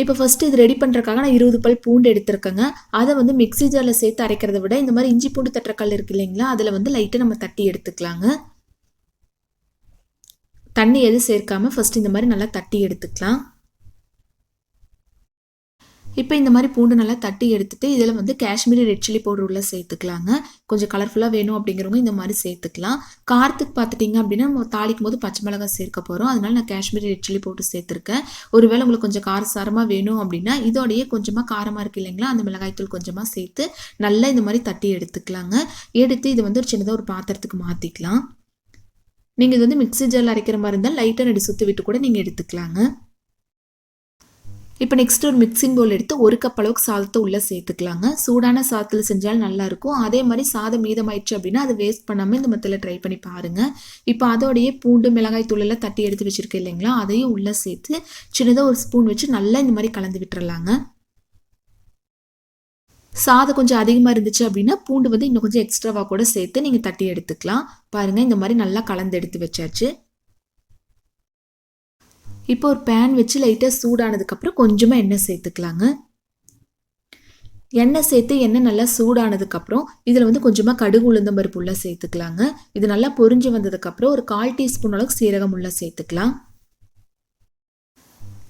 இப்போ ஃபஸ்ட்டு இது ரெடி பண்ணுறக்காக நான் இருபது பல் பூண்டு எடுத்திருக்கேங்க. அதை வந்து மிக்ஸி ஜாரில் சேர்த்து அரைக்கிறத விட இந்த மாதிரி இஞ்சி பூண்டு தட்டுற கல் இருக்கு இல்லைங்களா அதில் வந்து லைட்டாக நம்ம தட்டி எடுத்துக்கலாங்க. தண்ணி எதுவும் சேர்க்காமல் ஃபஸ்ட்டு இந்த மாதிரி நல்லா தட்டி எடுத்துக்கலாம். இப்போ இந்த மாதிரி பூண்டு நல்லா தட்டி எடுத்துட்டு இதில் வந்து காஷ்மீரி ரெட் சில்லி பவுடர் உள்ள சேர்த்துக்கலாங்க. கொஞ்சம் கலர்ஃபுல்லாக வேணும் அப்படிங்கிறவங்க இந்த மாதிரி சேர்த்துக்கலாம். காரத்துக்கு பார்த்துட்டிங்க அப்படின்னா நம்ம தாளிக்கும் போது பச்சை மிளகாய் சேர்க்க போகிறோம் அதனால நான் காஷ்மீரி ரெட் சில்லி பவுடர் சேர்த்துருக்கேன். ஒருவேளை உங்களுக்கு கொஞ்சம் காரசாரமாக வேணும் அப்படின்னா இதோடையே கொஞ்சமாக காரமாக இருக்குது இல்லைங்களா அந்த மிளகாய்த்தூள் கொஞ்சமாக சேர்த்து நல்லா இந்த மாதிரி தட்டி எடுத்துக்கலாங்க. எடுத்து இதை வந்து ஒரு சின்னதாக ஒரு பாத்திரத்துக்கு மாற்றிக்கலாம் நீங்கள் இது வந்து மிக்ஸி ஜாரில் அரைக்கிற மாதிரி இருந்தால் லைட்டாக ரெண்டு சுற்றி விட்டு கூட நீங்கள் எடுத்துக்கலாங்க. இப்போ நெக்ஸ்ட் ஒரு மிக்சிங் பவுல் எடுத்து ஒரு கப் அளவுக்கு சாதத்தை உள்ளே சேர்த்துக்கலாங்க. சூடான சாதத்தில் செஞ்சாலும் நல்லாயிருக்கும். அதே மாதிரி சாதம் மீதமாயிடுச்சு அப்படின்னா அதை வேஸ்ட் பண்ணாமல் இந்த மத்தில் ட்ரை பண்ணி பாருங்கள் இப்போ அதோடைய பூண்டு மிளகாய் தூளெல்லாம் தட்டி எடுத்து வச்சுருக்கேன் இல்லைங்களா? அதையும் உள்ளே சேர்த்து சின்னதாக ஒரு ஸ்பூன் வச்சு நல்லா இந்த மாதிரி கலந்து விட்டுறலாங்க. சாதம் கொஞ்சம் அதிகமாக இருந்துச்சு அப்படின்னா பூண்டு வந்து இன்னும் கொஞ்சம் எக்ஸ்ட்ராவாக கூட சேர்த்து நீங்கள் தட்டி எடுத்துக்கலாம். பாருங்கள் இந்த மாதிரி நல்லா கலந்து எடுத்து வச்சாச்சு. இப்போ ஒரு பேன் வச்சு லைட்டாக சூடானதுக்கப்புறம் கொஞ்சமாக எண்ணெய் சேர்த்துக்கலாங்க. எண்ணெய் சேர்த்து எண்ணெய் நல்லா சூடானதுக்கப்புறம் இதில் வந்து கொஞ்சமாக கடுகு உளுந்தம் பருப்பு உள்ள சேர்த்துக்கலாங்க. இது நல்லா பொறிஞ்சு வந்ததுக்கப்புறம் ஒரு கால் டீஸ்பூன் அளவுக்கு சீரகம் உள்ள சேர்த்துக்கலாம்.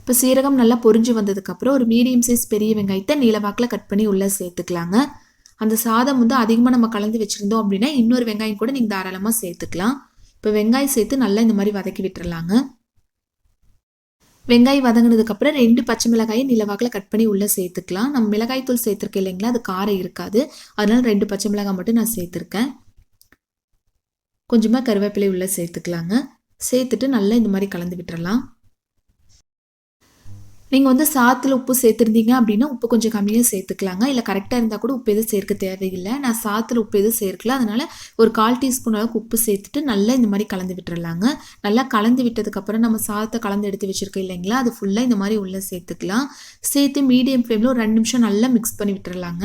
இப்போ சீரகம் நல்லா பொறிஞ்சு வந்ததுக்கப்புறம் ஒரு மீடியம் சைஸ் பெரிய வெங்காயத்தை நீளவாக்கில் கட் பண்ணி உள்ளே சேர்த்துக்கலாங்க. அந்த சாதம் வந்து அதிகமாக நம்ம கலந்து வச்சுருந்தோம் அப்படின்னா இன்னொரு வெங்காயம் கூட நீங்கள் தாராளமாக சேர்த்துக்கலாம். இப்போ வெங்காயம் சேர்த்து நல்லா இந்த மாதிரி வதக்கி விட்டுறலாங்க. வெங்காயம் வதங்கினதுக்கப்புறம் ரெண்டு பச்சை மிளகாயை நிலவாக்கில் கட் பண்ணி உள்ளே சேர்த்துக்கலாம். நம்ம மிளகாய் தூள் சேர்த்துருக்கேன் இல்லைங்களா? அது காரம் இருக்காது. அதனால் ரெண்டு பச்சை மிளகாய் மட்டும் நான் சேர்த்துருக்கேன். கொஞ்சமாக கருவேப்பிலை உள்ளே சேர்த்துக்கலாங்க. சேர்த்துட்டு நல்லா இந்த மாதிரி கலந்து விட்டுறலாம். நீங்கள் வந்து சாத்தில் உப்பு சேர்த்துருந்தீங்க அப்படின்னா உப்பு கொஞ்சம் கம்மியாக சேர்த்துக்கலாங்க. இல்லை கரெக்டாக இருந்தால் கூட உப்பு எதுவும் சேர்க்க தேவையில்லை. நான் சாத்தில் உப்பு எதுவும் சேர்க்கல. அதனால் ஒரு கால் டீஸ்பூன் அளவுக்கு உப்பு சேர்த்துட்டு நல்லா இந்த மாதிரி கலந்து விட்டுறலாங்க. நல்லா கலந்து விட்டதுக்கப்புறம் நம்ம சாதத்தை கலந்து எடுத்து வச்சுருக்கோம் இல்லைங்களா? அது ஃபுல்லாக இந்த மாதிரி உள்ளே சேர்த்துக்கலாம். சேர்த்து மீடியம் ஃப்ளேமில் ஒரு ரெண்டு நிமிஷம் நல்லா மிக்ஸ் பண்ணி விட்டுறலாங்க.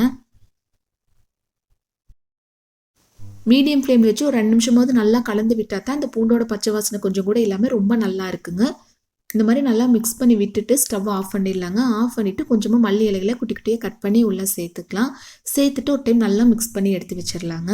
மீடியம் ஃப்ளேமில் வச்சு ஒரு ரெண்டு நிமிஷமாவது நல்லா கலந்து விட்டால் தான் இந்த பூண்டோட பச்சை வாசனை கொஞ்சம் கூட இல்லாமல் ரொம்ப நல்லா இருக்குங்க. இந்த மாதிரி நல்லா மிக்ஸ் பண்ணி விட்டுட்டு ஸ்டவ் ஆஃப் பண்ணிடலாங்க. ஆஃப் பண்ணிவிட்டு கொஞ்சமாக மல்லி இலைகளை குட்டி குட்டியாக கட் பண்ணி உள்ளே சேர்த்துக்கலாம். சேர்த்துட்டு ஒரு டைம் நல்லா மிக்ஸ் பண்ணி எடுத்து வச்சிடலாங்க.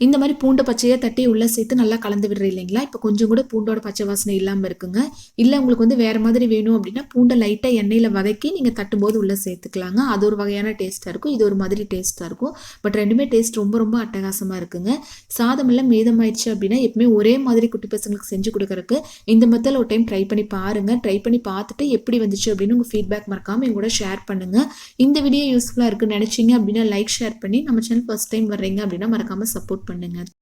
இந்த மாதிரி பூண்டை பச்சையாக தட்டி உள்ளே சேர்த்து நல்லா கலந்து விடுற இல்லைங்களா? இப்போ கொஞ்சம் கூட பூண்டோட பச்சை வாசனை இல்லாமல் இருக்குங்க. இல்லை உங்களுக்கு வந்து வேறு மாதிரி வேணும் அப்படின்னா பூண்டை லைட்டாக எண்ணெயில் வதக்கி நீங்கள் தட்டும்போது உள்ளே சேர்த்துக்கலாங்க. அது ஒரு வகையான டேஸ்ட்டாக இருக்கும். இது ஒரு மாதிரி டேஸ்ட்டாக இருக்கும். பட் ரெண்டுமே டேஸ்ட் ரொம்ப ரொம்ப அட்டகாசமாக இருக்குங்க. சாதம் எல்லாம் மீதமாயிடுச்சு அப்படின்னா எப்பவுமே ஒரே மாதிரி குட்டி பசங்களுக்கு செஞ்சு கொடுக்குறக்கு இந்த மெத்தடில் ஒரு டைம் ட்ரை பண்ணி பாருங்கள் ட்ரை பண்ணி பார்த்துட்டு எப்படி வந்துச்சு அப்படின்னு உங்கள் ஃபீட்பேக் மறக்காமல் எங்கூட ஷேர் பண்ணுங்கள் இந்த வீடியோ யூஸ்ஃபுல்லாக இருக்குன்னு நினச்சிங்க அப்படின்னா லைக் ஷேர் பண்ணி நம்ம சேனல் ஃபஸ்ட் டைம் வர்றீங்க அப்படின்னா மறக்காமல் சப்போர்ட் பண்ணுங்கள்